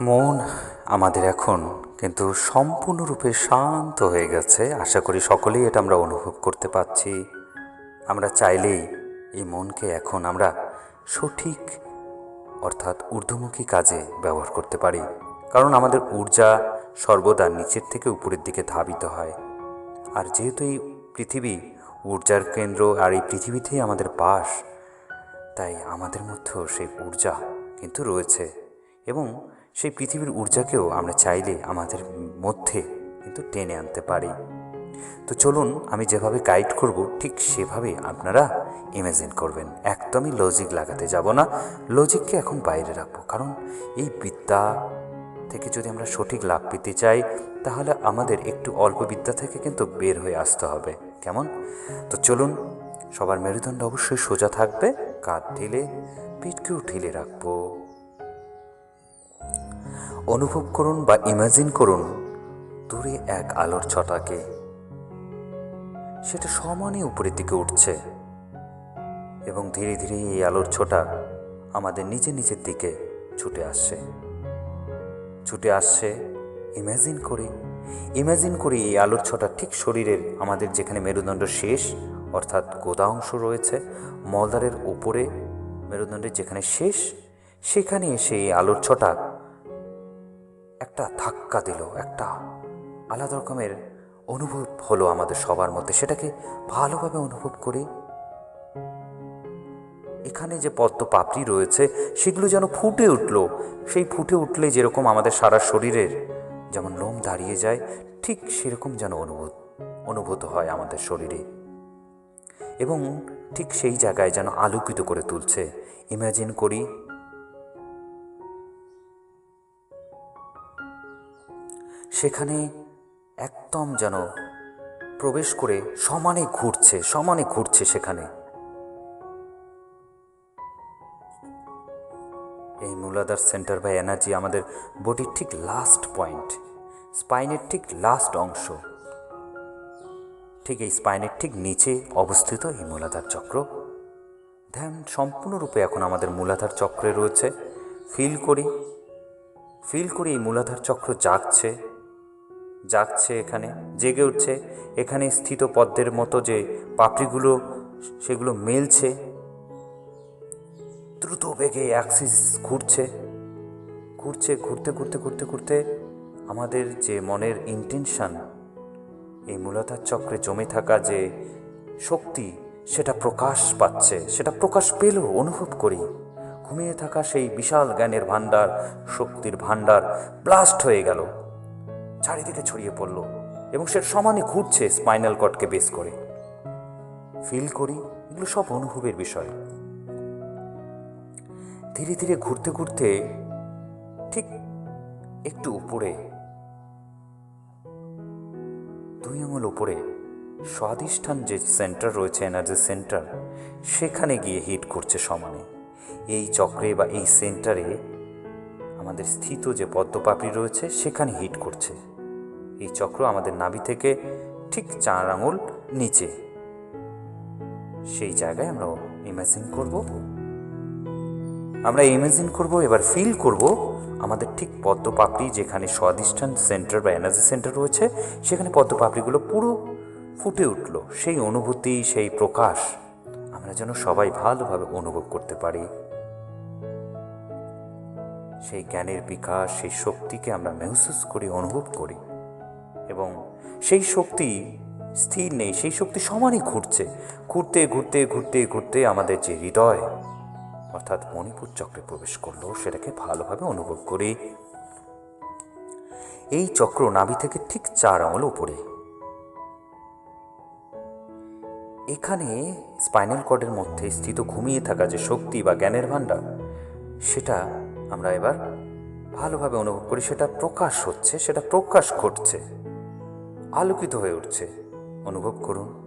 মন আমাদের এখন কিন্তু সম্পূর্ণরূপে শান্ত হয়ে গেছে। আশা করি সকলেই এটা আমরা অনুভব করতে পারছি। আমরা চাইলেই এই মনকে এখন আমরা সঠিক, অর্থাৎ ঊর্ধ্বমুখী কাজে ব্যবহার করতে পারি। কারণ আমাদের ঊর্জা সর্বদা নিচের থেকে উপরের দিকে ধাবিত হয়। আর যেহেতু এই পৃথিবী ঊর্জার কেন্দ্র আর এই পৃথিবীতেই আমাদের বাস, তাই আমাদের মধ্যেও সেই ঊর্জা কিন্তু রয়েছে। এবং সেই পৃথিবীর ঊর্জাকেও আমরা চাইলে আমাদের মধ্যে কিন্তু টেনে আনতে পারি। তো চলুন আমি যেভাবে গাইড করব, ঠিক সেভাবে আপনারা ইমাজিন করবেন। একদমই লজিক লাগাতে যাব না। লজিককে এখন বাইরে রাখব। কারণ এই বিদ্যা থেকে যদি আমরা সঠিক লাভ পেতে চাই, তাহলে আমাদের একটু অল্প বিদ্যা থেকে কিন্তু বের হয়ে আসতে হবে। কেমন? তো চলুন, সবার মেরুদণ্ড অবশ্যই সোজা থাকবে। কাঁধ ঢিলে, পিঠকেও ঢিলে রাখব। অনুভব করুন বা ইমাজিন করুন, দূরে এক আলোর ছটাকে। সেটা সমানে উপরের দিকে উঠছে এবং ধীরে ধীরে এই আলোর ছোটা আমাদের নিজের নিজের দিকে ছুটে আসছে। ছুটে আসছে ইমাজিন করে। ইমাজিন করি এই আলোর ছটা ঠিক শরীরের আমাদের যেখানে মেরুদণ্ড শেষ, অর্থাৎ গোদা অংশ রয়েছে মলদারের উপরে মেরুদণ্ডের যেখানে শেষ, সেখানে এসে এই আলোর ছটা একটা ধাক্কা দিল, একটা আলাদা রকমের অনুভব হলো আমাদের সবার মধ্যে। সেটাকে ভালোভাবে অনুভব করি। এখানে যে পদ্ম পাপড়ি রয়েছে, সেগুলো যেন ফুটে উঠল। সেই ফুটে উঠলে যেরকম আমাদের সারা শরীরের যেমন লোম দাঁড়িয়ে যায়, ঠিক সেরকম যেন অনুভূত অনুভূত হয় আমাদের শরীরে। এবং ঠিক সেই জায়গায় যেন আলোকিত করে তুলছে। ইমাজিন করি সেখানে একদম যেন প্রবেশ করে সমানে ঘুরছে সমানে ঘুরছে সেখানে। এই মূলাধার সেন্টার বা এনার্জি আমাদের বডির ঠিক লাস্ট পয়েন্ট স্পাইনের ঠিক লাস্ট অংশ। ঠিক এই স্পাইনের ঠিক নিচে অবস্থিত এই মূলাধার চক্র। ধ্যান, সম্পূর্ণরূপে এখন আমাদের মূলাধার চক্রে রয়েছে। ফিল করি। ফিল করি এই মূলাধার চক্র জাগছে। জাগছে এখানে, জেগে উঠছে। এখানে স্থিত পদ্মের মতো যে পাপড়িগুলো, সেগুলো মেলছে। দ্রুত বেগে অ্যাক্সিস ঘুরছে। ঘুরছে, ঘুরতে ঘুরতে ঘুরতে ঘুরতে আমাদের যে মনের ইন্টেনশন এই মূলধার চক্রে জমে থাকা যে শক্তি, সেটা প্রকাশ পাচ্ছে, সেটা প্রকাশ পেল, অনুভব করি। ঘুমিয়ে থাকা সেই বিশাল জ্ঞানের ভাণ্ডার, শক্তির ভাণ্ডার ব্লাস্ট হয়ে গেল। চারিদিকে ছড়িয়ে পড়ল এবং সে সমানে ঘুরছে স্পাইনাল কর্ডকে বেস করে। ফিল করি, এগুলো সব অনুভবের বিষয়। ধীরে ধীরে ঘুরতে ঘুরতে ঠিক একটু উপরে, দুই আঙুল উপরে স্বাধিষ্ঠান যে সেন্টার রয়েছে, এনার্জি সেন্টার, সেখানে গিয়ে হিট করছে সমানে। এই চক্রে বা এই সেন্টারে আমাদের স্থিত যে পদ্মপাপড়ি রয়েছে, সেখানে হিট করছে। এই চক্র আমাদের নাভি থেকে ঠিক চার আঙুল নিচে। সেই জায়গায় আমরা ইমাজিন করব। আমরা ইমাজিন করব, এবার ফিল করব আমাদের ঠিক পদ্ম পাপড়ি যেখানে স্বাধিষ্ঠান সেন্টার বা এনার্জি সেন্টার রয়েছে, সেখানে পদ্ম পাপড়িগুলো পুরো ফুটে উঠল। সেই অনুভূতি, সেই প্রকাশ আমরা যেন সবাই ভালোভাবে অনুভব করতে পারি। সেই জ্ঞানের বিকাশ, সেই শক্তিকে আমরা মেহসুস করি অনুভব করি। এবং সেই শক্তি স্থির নেই, সেই শক্তি সমানই ঘুরছে। ঘুরতে ঘুরতে ঘুরতে ঘুরতে আমাদের যে হৃদয়, অর্থাৎ মণিপুর চক্রে প্রবেশ করল, সেটাকে ভালোভাবে অনুভব করি। এই চক্র নাভি থেকে ঠিক চার আঙুল উপরে। এখানে স্পাইনাল কর্ডের মধ্যে স্থিত ঘুমিয়ে থাকা যে শক্তি বা জ্ঞানের ভাণ্ডার, সেটা আমরা এবার ভালোভাবে অনুভব করি, সেটা প্রকাশ হচ্ছে, সেটা প্রকাশ ঘটছে। আলোকিত হয়ে উঠছে। অনুভব করুন।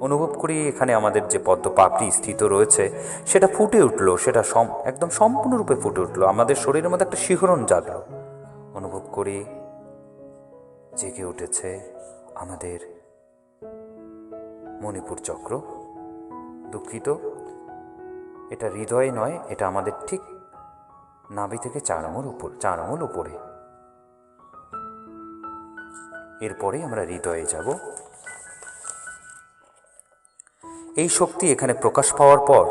অনুভব করি এখানে আমাদের যে পদ্ম পাপড়ি স্থিত রয়েছে, সেটা ফুটে উঠল, সেটা সম, একদম সম্পূর্ণরূপে ফুটে উঠল। আমাদের শরীরের মধ্যে একটা শিহরণ জাগলো। অনুভব করি জেগে উঠেছে আমাদের মণিপুর চক্র। দুঃখিত, এটা হৃদয় নয়, এটা আমাদের ঠিক নাভি থেকে চার আঙুল উপর, চার আঙুল উপরে। এরপরে আমরা হৃদয়ে যাব। এই শক্তি এখানে প্রকাশ পাওয়ার পর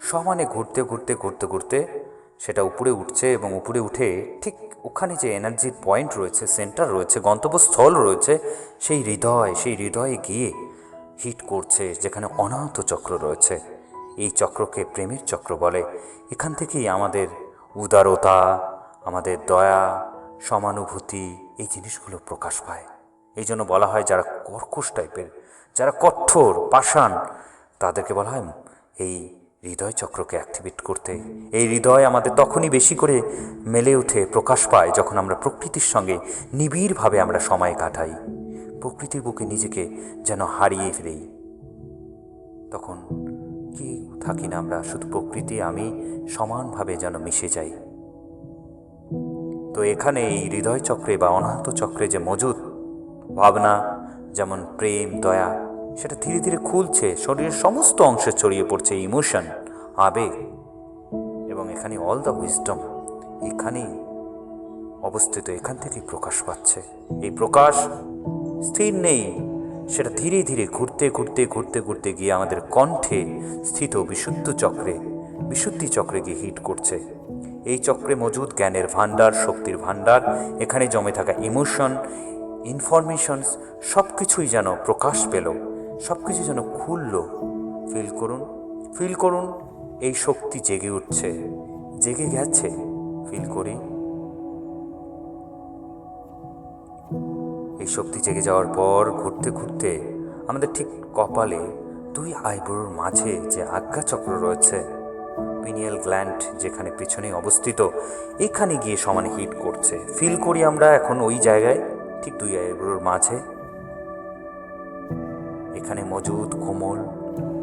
সমানে ঘুরতে ঘুরতে ঘুরতে ঘুরতে সেটা উপরে উঠছে এবং উপরে উঠে ঠিক ওখানে যে এনার্জির পয়েন্ট রয়েছে সেন্টার রয়েছে, গন্তব্যস্থল রয়েছে, সেই হৃদয়, সেই হৃদয়ে গিয়ে হিট করছে, যেখানে অনাহত চক্র রয়েছে। এই চক্রকে প্রেমের চক্র বলে। এখান থেকেই আমাদের উদারতা, আমাদের দয়া, সমানুভূতি এই জিনিসগুলো প্রকাশ পায়। এই জন্য বলা হয় যারা কর্কশ টাইপের, যারা কঠোর, পাষাণ, তাদেরকে বলা হয় এই হৃদয় চক্রকে অ্যাক্টিভেট করতে। এই হৃদয় আমাদের তখনই বেশি করে মেলে উঠে, প্রকাশ পায় যখন আমরা প্রকৃতির সঙ্গে নিবিড়ভাবে আমরা সময় কাটাই। প্রকৃতির বুকে নিজেকে যেন হারিয়ে ফেলি। তখন কি থাকি না আমরা, শুধু প্রকৃতি, আমি সমানভাবে যেন মিশে যাই। তো এখানে এই হৃদয় চক্রে বা অনাহত চক্রে যে মজুদ ভাবনা, যেমন প্রেম, দয়া, সেটা ধীরে ধীরে খুলছে, শরীরের সমস্ত অংশে ছড়িয়ে পড়ছে ইমোশন, আবেগ এবং এখানে অল দ্য উইজডম এখানেই অবস্থিত, এখান থেকেই প্রকাশ পাচ্ছে। এই প্রকাশ স্থির নেই, সেটা ধীরে ধীরে ঘুরতে ঘুরতে ঘুরতে ঘুরতে গিয়ে আমাদের কণ্ঠে স্থিত বিশুদ্ধ চক্রে, বিশুদ্ধি চক্রে গিয়ে হিট করছে। এই চক্রে মজুদ জ্ঞানের ভাণ্ডার, শক্তির ভাণ্ডার, এখানে জমে থাকা ইমোশন ইনফরমেশনস সব কিছুই যেন প্রকাশ পেল সব কিছু যেন খুলল। ফিল করুন ফিল করুন, এই শক্তি জেগে উঠছে, জেগে গেছে ফিল করি। এই শক্তি জেগে যাওয়ার পর ঘুরতে ঘুরতে আমাদের ঠিক কপালে দুই আইব্রোর মাঝে যে আজ্ঞা চক্র রয়েছে পিনিয়াল গ্ল্যান্ড যেখানে পেছনে অবস্থিত, এখানে গিয়ে সমানে হিট করছে। ফিল করি আমরা এখন ওই জায়গায়, ঠিক দুই আইব্রোর মাঝে। এখানে মজুদ, কোমল,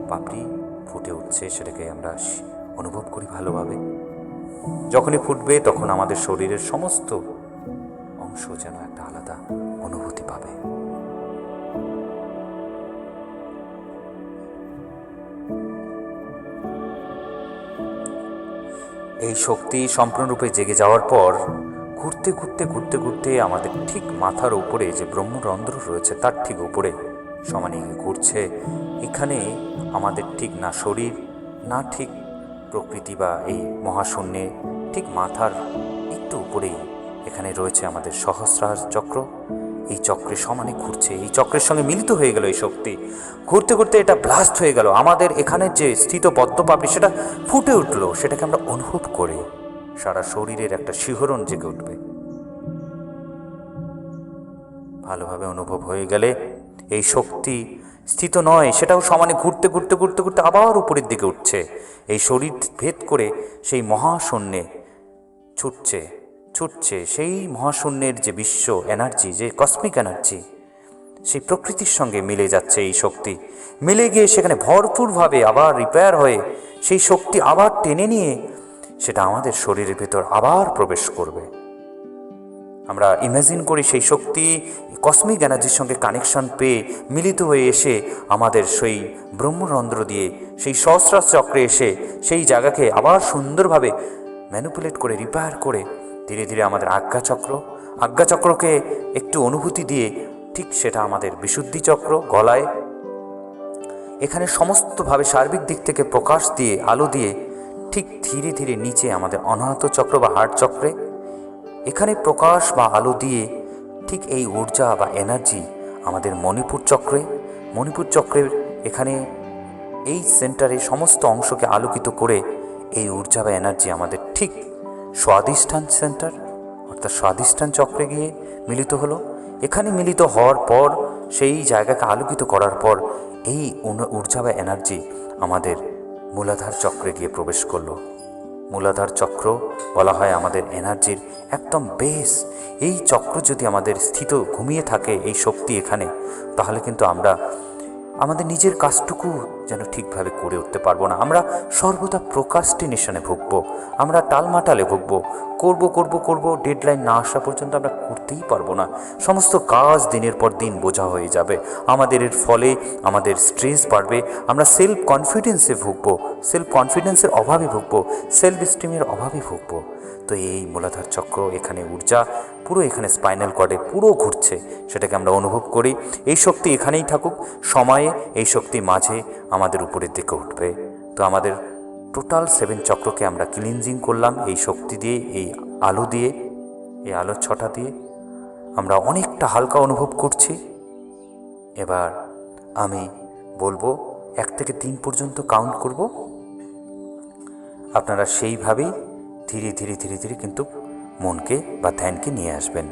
পাপড়ি ফুটে উঠছে, সেটাকে আমরা অনুভব করি ভালোভাবে। যখনই ফুটবে তখন আমাদের শরীরের সমস্ত অংশ যেন এই শক্তি সম্পূর্ণরূপে জেগে যাওয়ার পর ঘুরতে ঘুরতে ঘুরতে ঘুরতে আমাদের ঠিক মাথার উপরে যে ব্রহ্মরন্ধ্র রয়েছে তার ঠিক উপরে সমানে ঘুরছে। এখানে আমাদের ঠিক না শরীর, না ঠিক প্রকৃতি বা এই মহাশূন্যে, ঠিক মাথার একটু উপরেই এখানে রয়েছে আমাদের সহস্রার চক্র। এই চক্রে সমানে ঘুরছে, এই চক্রের সঙ্গে মিলিত হয়ে গেল এই শক্তি। ঘুরতে ঘুরতে এটা ব্লাস্ট হয়ে গেল। আমাদের এখানে যে স্থিত পদ্মপাপড়ি সেটা ফুটে উঠল। সেটাকে আমরা অনুভব করি। সারা শরীরের একটা শিহরণ জেগে উঠবে। ভালোভাবে অনুভব হয়ে গেলে এই শক্তি স্থিত নয়, সেটাও সমানে ঘুরতে ঘুরতে ঘুরতে ঘুরতে আবার উপরের দিকে উঠছে। এই শরীর ভেদ করে সেই মহাশূন্যে ছুটছে। ছুটছে, সেই মহাশূন্যের যে বিশ্ব এনার্জি যে কসমিক এনার্জি সেই প্রকৃতির সঙ্গে মিলে যাচ্ছে এই শক্তি। মিলে গিয়ে সেখানে ভরপুরভাবে আবার রিপেয়ার হয়ে সেই শক্তি আবার টেনে নিয়ে সেটা আমাদের শরীরের ভেতর আবার প্রবেশ করবে। আমরা ইমাজিন করি সেই শক্তি কসমিক এনার্জির সঙ্গে কানেকশন পেয়ে মিলিত হয়ে এসে আমাদের সেই ব্রহ্মরন্ধ্র দিয়ে, সেই সহস্রার চক্রে এসে সেই জায়গাকে আবার সুন্দরভাবে ম্যানুপুলেট করে রিপেয়ার করে ধীরে ধীরে আমাদের আজ্ঞাচক্র, আজ্ঞাচক্রকে একটু অনুভূতি দিয়ে ঠিক সেটা আমাদের বিশুদ্ধি চক্র গলায় এখানে সমস্তভাবে সার্বিক দিক থেকে প্রকাশ দিয়ে, আলো দিয়ে ঠিক ধীরে ধীরে নিচে আমাদের অনাহত চক্র বা হার্ট চক্রে এখানে প্রকাশ বা আলো দিয়ে ঠিক এই ঊর্জা বা এনার্জি আমাদের মণিপুর চক্রে, মণিপুর চক্রের এখানে এই সেন্টারে সমস্ত অংশকে আলোকিত করে এই ঊর্জা বা এনার্জি আমাদের ঠিক স্বাদিষ্ঠান সেন্টার, অর্থাৎ স্বাদিষ্ঠান চক্রে গিয়ে মিলিত হলো। এখানে মিলিত হওয়ার পর, সেই জায়গাকে আলোকিত করার পর এই ঊর্জা বা এনার্জি আমাদের মূলাধার চক্রে গিয়ে প্রবেশ করল। মূলাধার চক্র বলা হয় আমাদের এনার্জির একদম বেস এই চক্র যদি আমাদের স্থিত ঘুমিয়ে থাকে, এই শক্তি এখানে, তাহলে কিন্তু আমরা আমাদের নিজের কাজটুকু যেন ঠিকভাবে করে উঠতে পারব না। আমরা সর্বদা প্রোকাস্টিনেশনে ভুগবো। আমরা টালমাটালে ভুগবো। করব করব করব ডেডলাইন না আসা পর্যন্ত আমরা করতেই পারব না। সমস্ত কাজ দিনের পর দিন বোঝা হয়ে যাবে। আমাদের এর ফলে আমাদের স্ট্রেস বাড়বে। আমরা সেলফ কনফিডেন্সে ভুগবো। সেলফ কনফিডেন্সের অভাবে ভুগবো। সেলফ স্টিমের অভাবে ভুগবো। তো এই মূলাধার চক্র, এখানে ঊর্জা, পুরো এখানে স্পাইনাল কর্ডে পুরো ঘুরছে, সেটাকে আমরা অনুভব করি। এই শক্তি এখানেই থাকুক, সময়ে এই শক্তি মাঝে আমাদের উপরের দিকে উঠবে। তো আমাদের টোটাল সেভেন চক্রকে আমরা ক্লিনজিং করলাম, এই শক্তি দিয়ে, এই আলো দিয়ে, এই আলোর ছটা দিয়ে। আমরা অনেকটা হালকা অনুভব করছি। এবার আমি বলব, এক থেকে তিন পর্যন্ত কাউন্ট করব। আপনারা সেইভাবেই ধীরে ধীরে ধীরে ধীরে কিন্তু মনকে বা ধ্যানকে নিয়ে আসবেন।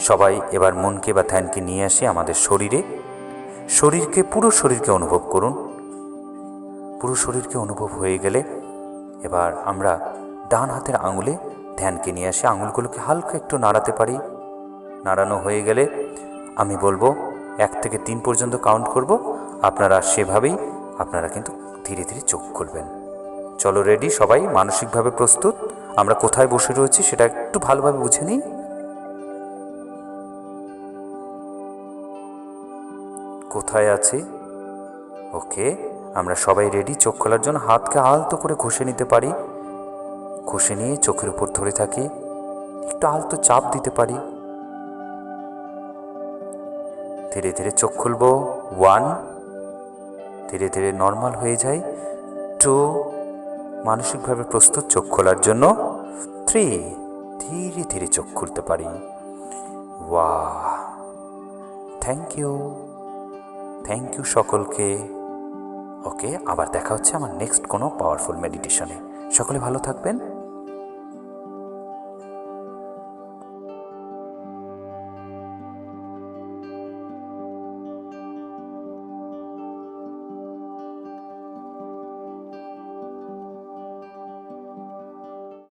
সবাই এবার মনকে বা ধ্যানকে নিয়ে আসে আমাদের শরীরে। শরীরকে, পুরো শরীরকে অনুভব করুন। পুরো শরীরকে অনুভব হয়ে গেলে এবার আমরা ডান হাতের আঙুলে ধ্যানকে নিয়ে আসি। আঙুলগুলোকে হালকা একটু নাড়াতে পারি। নাড়ানো হয়ে গেলে আমি বলব, এক থেকে তিন পর্যন্ত কাউন্ট করব। আপনারা সেভাবেই আপনারা কিন্তু ধীরে ধীরে চোখ খুলবেন। চলো রেডি সবাই মানসিকভাবে প্রস্তুত? আমরা কোথায় বসে রয়েছি সেটা একটু ভালোভাবে বুঝে নিই। কোথায় আছি? ওকে, আমরা সবাই রেডি চোখ খোলার জন্য হাতকে আলতো করে ঘষে নিতে পারি। ঘষে নিয়ে চোখের উপর ধরে থাকি। একটু আলতো চাপ দিতে পারি। ধীরে ধীরে চোখ খুলবো। ওয়ান ধীরে ধীরে নর্মাল হয়ে যায় টু মানসিকভাবে প্রস্তুত চোখ খোলার জন্য থ্রি, ধীরে ধীরে চোখ খুলতে পারি। ওয়া থ্যাংক ইউ। থ্যাংক ইউ সকলকে। ওকে, আবার দেখা হচ্ছে আমার নেক্সট কোনো পাওয়ারফুল মেডিটেশনে। সকলে ভালো থাকবেন।